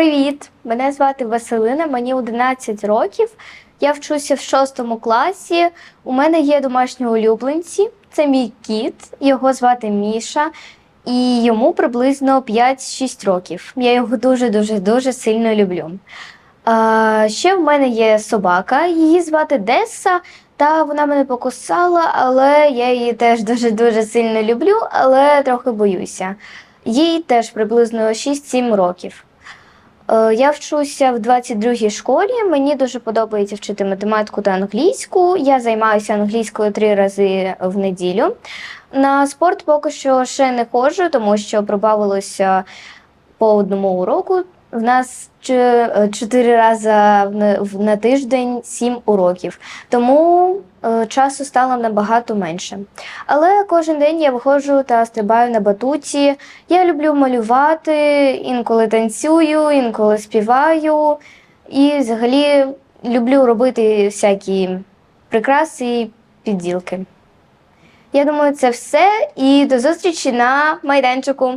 Привіт! Мене звати Василина, мені 11 років. Я вчуся в 6 класі. У мене є домашні улюбленці. Це мій кіт, його звати Міша, і йому приблизно 5-6 років. Я його дуже-дуже дуже сильно люблю. А, ще в мене є собака, її звати Десса, та вона мене покусала, але я її теж дуже-дуже сильно люблю, але трохи боюся. Їй теж приблизно 6-7 років. Е, Я вчуся в 22-й школі. Мені дуже подобається вчити математику та англійську. Я займаюся англійською три рази в неділю. На спорт поки що ще не ходжу, тому що прибавилося по одному уроку. В нас е, чотири рази на- тиждень сім уроків, тому е, часу стало набагато менше. Але кожен день я виходжу та стрибаю на батуті. Я люблю малювати, інколи танцюю, інколи співаю. І взагалі люблю робити всякі прикраси і підділки. Я думаю, це все. І до зустрічі на майданчику.